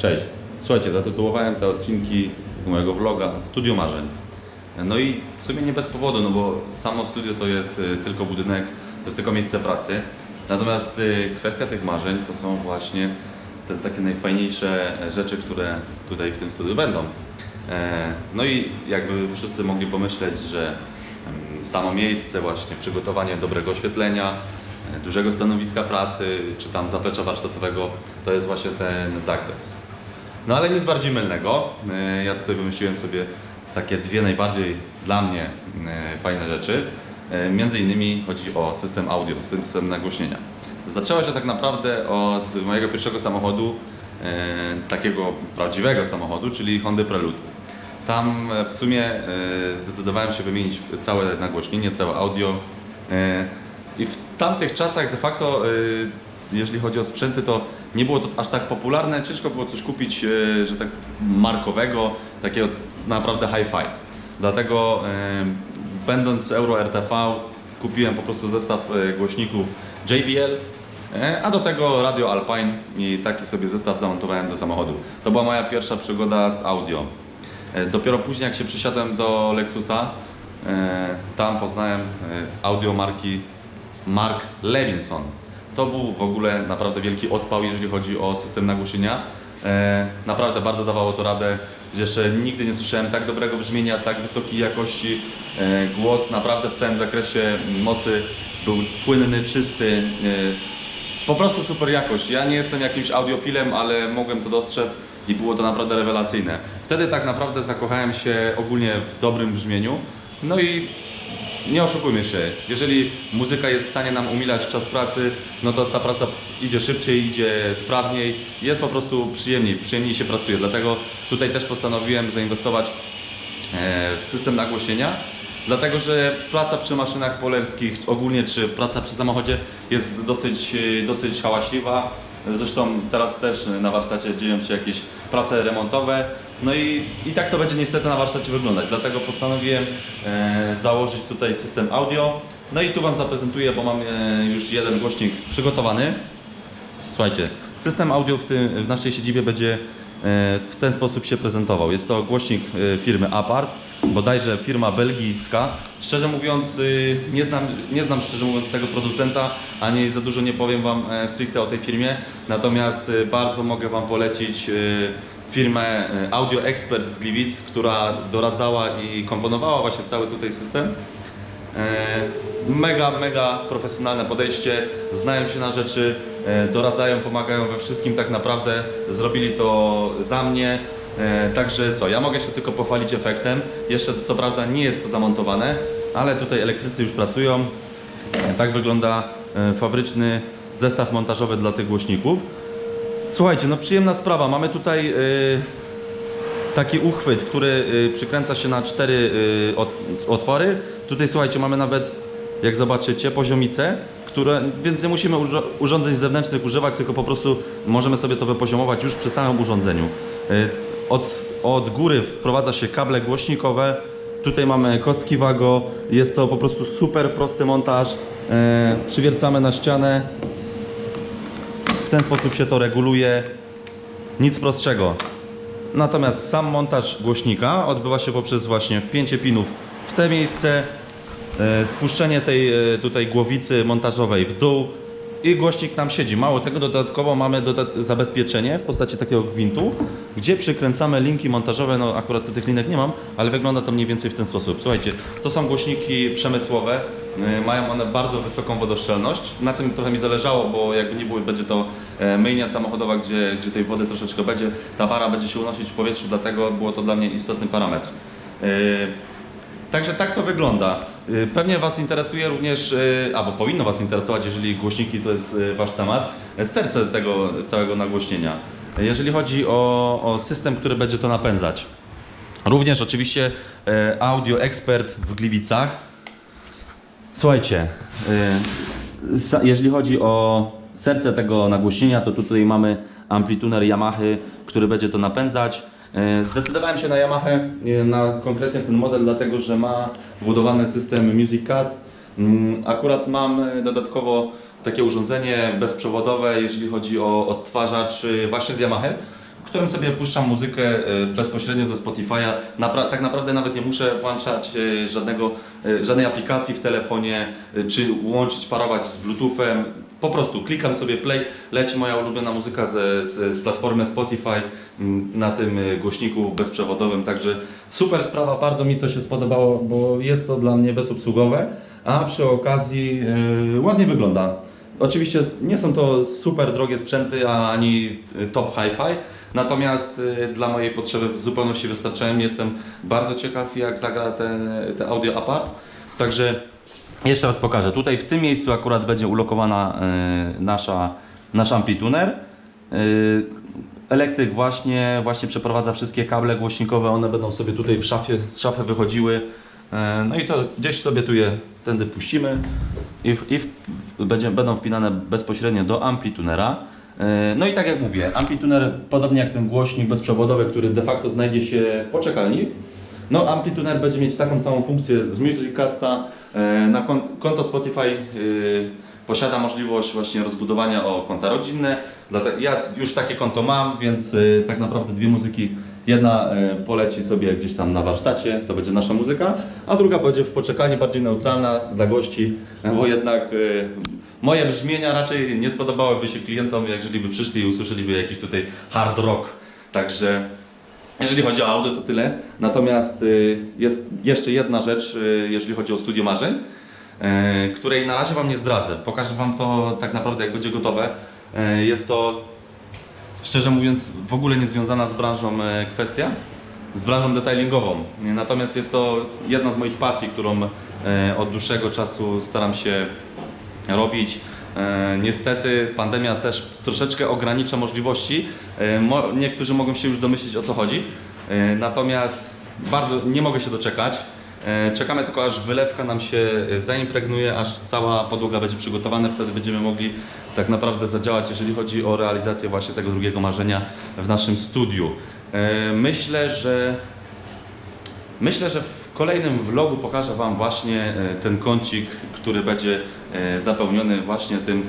Cześć. Słuchajcie, zatytułowałem te odcinki mojego vloga Studio Marzeń. No i w sumie nie bez powodu, no bo samo studio to jest y, tylko budynek, to jest tylko miejsce pracy. Natomiast y, kwestia tych marzeń to są właśnie te takie najfajniejsze rzeczy, które tutaj w tym studiu będą. E, No i jakby wszyscy mogli pomyśleć, że samo miejsce, właśnie przygotowanie dobrego oświetlenia, e, dużego stanowiska pracy, czy tam zaplecza warsztatowego, to jest właśnie ten zakres. No ale nic bardziej mylnego. E, Ja tutaj wymyśliłem sobie takie dwie najbardziej dla mnie e, fajne rzeczy. E, Między innymi chodzi o system audio, system nagłośnienia. Zaczęło się tak naprawdę od mojego pierwszego samochodu, takiego prawdziwego samochodu, czyli Honda Prelude. Tam w sumie zdecydowałem się wymienić całe nagłośnienie, całe audio. I w tamtych czasach de facto, jeżeli chodzi o sprzęty, to nie było to aż tak popularne. Ciężko było coś kupić, e, że tak markowego, takiego naprawdę hi-fi. Dlatego e, będąc Euro RTV kupiłem po prostu zestaw e, głośników JBL, a do tego radio Alpine i taki sobie zestaw zamontowałem do samochodu. To była moja pierwsza przygoda z audio. Dopiero później jak się przysiadłem do Lexusa, tam poznałem audio marki Mark Levinson. To był w ogóle naprawdę wielki odpał, jeżeli chodzi o system nagłośnienia. E, Naprawdę bardzo dawało to radę. Jeszcze nigdy nie słyszałem tak dobrego brzmienia, tak wysokiej jakości. E, Głos naprawdę w całym zakresie mocy był płynny, czysty. e, po prostu super jakość. Ja nie jestem jakimś audiofilem, ale mogłem to dostrzec i było to naprawdę rewelacyjne. Wtedy tak naprawdę zakochałem się ogólnie w dobrym brzmieniu. No i nie oszukujmy się, jeżeli muzyka jest w stanie nam umilać czas pracy, no to ta praca idzie szybciej, idzie sprawniej, jest po prostu przyjemniej, przyjemniej się pracuje. Dlatego tutaj też postanowiłem zainwestować e, w system nagłośnienia, dlatego że praca przy maszynach polerskich, ogólnie czy praca przy samochodzie jest dosyć, e, dosyć hałaśliwa. Zresztą teraz też na warsztacie dzieją się jakieś prace remontowe. No i, i tak to będzie niestety na warsztacie wyglądać. Dlatego postanowiłem e, założyć tutaj system audio. No i tu Wam zaprezentuję, bo mam e, już jeden głośnik przygotowany. Słuchajcie, system audio w, tym, w naszej siedzibie będzie e, w ten sposób się prezentował. Jest to głośnik e, firmy Apart, bodajże firma belgijska. Szczerze mówiąc, y, nie znam, nie znam szczerze mówiąc tego producenta, ani za dużo nie powiem Wam e, stricte o tej firmie. Natomiast y, bardzo mogę Wam polecić y, firmę Audio Expert z Gliwic, która doradzała i komponowała właśnie cały tutaj system. E, Mega, mega profesjonalne podejście, znają się na rzeczy, e, doradzają, pomagają we wszystkim tak naprawdę. Zrobili to za mnie. E, Także co, ja mogę się tylko pochwalić efektem. Jeszcze co prawda nie jest to zamontowane, ale tutaj elektrycy już pracują. E, Tak wygląda e, fabryczny zestaw montażowy dla tych głośników. Słuchajcie, no przyjemna sprawa. Mamy tutaj taki uchwyt, który przykręca się na cztery ot- otwory. Tutaj słuchajcie, mamy nawet, jak zobaczycie, poziomice, które, więc nie musimy urządzeń zewnętrznych używać, tylko po prostu możemy sobie to wypoziomować już przy samym urządzeniu. Od, od góry wprowadza się kable głośnikowe. Tutaj mamy kostki wago. Jest to po prostu super prosty montaż. Y, Przywiercamy na ścianę. W ten sposób się to reguluje. Nic prostszego. Natomiast sam montaż głośnika odbywa się poprzez właśnie wpięcie pinów w te miejsce, e, spuszczenie tej e, tutaj głowicy montażowej w dół i głośnik nam siedzi. Mało tego, dodatkowo mamy doda- zabezpieczenie w postaci takiego gwintu, gdzie przykręcamy linki montażowe. No akurat tu tych linek nie mam, ale wygląda to mniej więcej w ten sposób. Słuchajcie, to są głośniki przemysłowe. e, Mają one bardzo wysoką wodoszczelność. Na tym trochę mi zależało, bo jakby nie było, będzie to e, myjnia samochodowa, gdzie, gdzie tej wody troszeczkę będzie. Ta para będzie się unosić w powietrzu, dlatego było to dla mnie istotny parametr. E, Także tak to wygląda. Y, Pewnie Was interesuje również, y, albo powinno Was interesować, jeżeli głośniki to jest y, Wasz temat, serce tego całego nagłośnienia. Jeżeli chodzi o, o system, który będzie to napędzać. Również oczywiście Audio Expert w Gliwicach. Słuchajcie, jeżeli chodzi o serce tego nagłośnienia, to tutaj mamy amplituner Yamahy, który będzie to napędzać. Y, Zdecydowałem się na Yamahę, y, na konkretnie ten model, dlatego że ma wbudowany system Music Cast. Mm, Akurat mam y, dodatkowo takie urządzenie bezprzewodowe, jeżeli chodzi o odtwarzacz właśnie z Yamahy, którym sobie puszczam muzykę e, bezpośrednio ze Spotify'a. Napra- tak naprawdę nawet nie muszę włączać e, żadnego, e, żadnej aplikacji w telefonie, czy łączyć, parować z Bluetoothem. Po prostu klikam sobie play, leci moja ulubiona muzyka ze, z, z platformy Spotify mm, na tym głośniku bezprzewodowym, także super sprawa, bardzo mi to się spodobało, bo jest to dla mnie bezobsługowe, a przy okazji ładnie wygląda. Oczywiście nie są to super drogie sprzęty, ani y, top hi-fi, natomiast y, dla mojej potrzeby w zupełności wystarczają. Jestem bardzo ciekaw jak zagra ten, ten audio apart. Także jeszcze raz pokażę. Tutaj w tym miejscu akurat będzie ulokowana y, nasza, nasz ampituner. Y, elektryk właśnie, właśnie przeprowadza wszystkie kable głośnikowe, one będą sobie tutaj w szafie, z szafy wychodziły. E, No i to gdzieś sobie tu je tędy puścimy i, w, i w, będzie, będą wpinane bezpośrednio do amplitunera. E, No i tak jak mówię, amplituner podobnie jak ten głośnik bezprzewodowy, który de facto znajdzie się w poczekalni, no amplituner będzie mieć taką samą funkcję z Musiccasta. E, Na kon- konto Spotify y, posiada możliwość właśnie rozbudowania o konta rodzinne. Ja już takie konto mam, więc y, tak naprawdę dwie muzyki. Jedna y, poleci sobie gdzieś tam na warsztacie, to będzie nasza muzyka, a druga będzie w poczekalni bardziej neutralna dla gości, bo jednak y, moje brzmienia raczej nie spodobałyby się klientom, jeżeli by przyszli i usłyszeliby jakiś tutaj hard rock. Także jeżeli chodzi o audio, to tyle. Natomiast y, jest jeszcze jedna rzecz, jeżeli chodzi o studio marzeń, której na razie Wam nie zdradzę. Pokażę Wam to tak naprawdę, jak będzie gotowe. Jest to, szczerze mówiąc, w ogóle nie związana z branżą y, kwestia, z branżą detailingową. Natomiast jest to jedna z moich pasji, którą y, od dłuższego czasu staram się robić. E, Niestety pandemia też troszeczkę ogranicza możliwości. E, mo- Niektórzy mogą się już domyślić o co chodzi. E, Natomiast bardzo nie mogę się doczekać. E, Czekamy tylko aż wylewka nam się e, zaimpregnuje, aż cała podłoga będzie przygotowana, wtedy będziemy mogli tak naprawdę zadziałać, jeżeli chodzi o realizację właśnie tego drugiego marzenia w naszym studiu. E, Myślę, że Myślę, że w kolejnym vlogu pokażę Wam właśnie ten kącik, który będzie zapełniony właśnie tym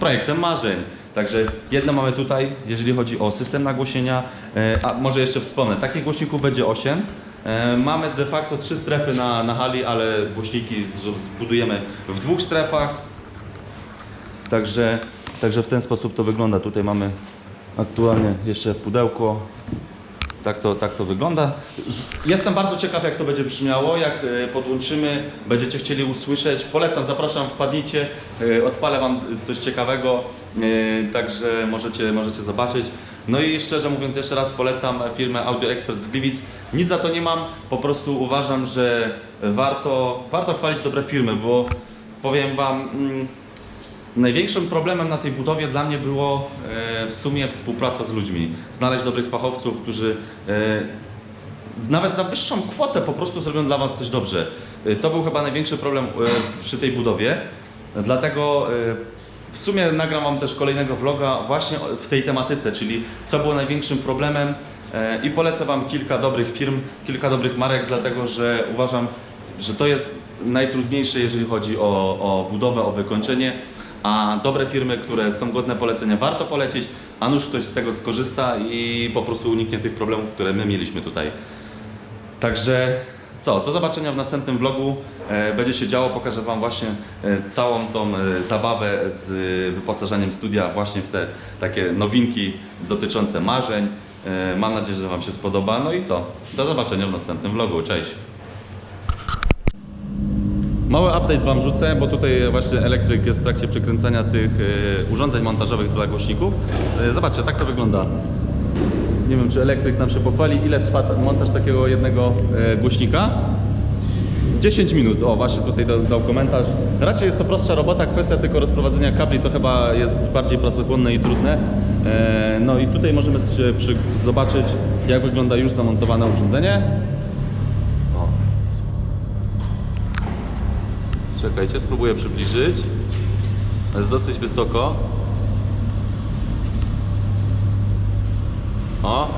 projektem marzeń. Także jedno mamy tutaj, jeżeli chodzi o system nagłośnienia, a może jeszcze wspomnę, takich głośników będzie 8. E, Mamy de facto trzy strefy na, na hali, ale głośniki zbudujemy w dwóch strefach. Także, także w ten sposób to wygląda. Tutaj mamy aktualnie jeszcze pudełko tak to, tak to wygląda. Jestem bardzo ciekaw, jak to będzie brzmiało, jak e, podłączymy, będziecie chcieli usłyszeć. Polecam, zapraszam, wpadnijcie, e, odpalę Wam coś ciekawego, także możecie, możecie zobaczyć. No i szczerze mówiąc, jeszcze raz polecam firmę Audio Expert z Gliwic. Nic za to nie mam, po prostu uważam, że warto, warto chwalić dobre firmy, bo powiem Wam, mm, Największym problemem na tej budowie dla mnie było e, w sumie współpraca z ludźmi. Znaleźć dobrych fachowców, którzy e, nawet za wyższą kwotę po prostu zrobią dla Was coś dobrze. E, To był chyba największy problem e, przy tej budowie. Dlatego e, w sumie nagram Wam też kolejnego vloga właśnie w tej tematyce, czyli co było największym problemem e, i polecę Wam kilka dobrych firm, kilka dobrych marek, dlatego że uważam, że to jest najtrudniejsze, jeżeli chodzi o, o budowę, o wykończenie, a dobre firmy, które są godne polecenia, warto polecić, a nuż ktoś z tego skorzysta i po prostu uniknie tych problemów, które my mieliśmy tutaj. Także co, do zobaczenia w następnym vlogu. E, będzie się działo, pokażę Wam właśnie e, całą tą e, zabawę z wyposażeniem studia właśnie w te takie nowinki dotyczące marzeń. Mam nadzieję, że Wam się spodoba. No i co, do zobaczenia w następnym vlogu. Cześć! Mały update Wam rzucę, bo tutaj właśnie elektryk jest w trakcie przykręcania tych urządzeń montażowych dla głośników. Zobaczcie, tak to wygląda. Nie wiem, czy elektryk nam się pochwali, ile trwa ta- montaż takiego jednego e, głośnika. 10 minut, o właśnie tutaj dał, komentarz. Raczej jest to prostsza robota, kwestia tylko rozprowadzenia kabli to chyba jest bardziej pracochłonne i trudne. E, no i tutaj możemy przy, zobaczyć, jak wygląda już zamontowane urządzenie. O. Czekajcie, spróbuję przybliżyć. Jest dosyć wysoko. O.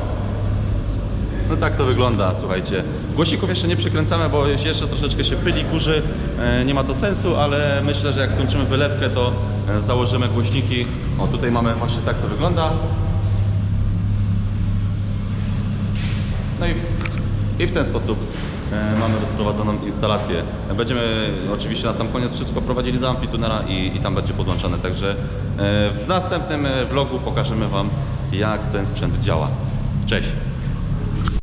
No tak to wygląda, słuchajcie. Głośników jeszcze nie przykręcamy, bo jeszcze troszeczkę się pyli, kurzy. E, nie ma to sensu, ale myślę, że jak skończymy wylewkę, to e, założymy głośniki. O, tutaj mamy właśnie tak to wygląda. No i w, i w ten sposób e, mamy rozprowadzoną instalację. Będziemy oczywiście na sam koniec wszystko prowadzili do amplitunera i, i tam będzie podłączane, także w następnym vlogu pokażemy Wam jak ten sprzęt działa. Cześć!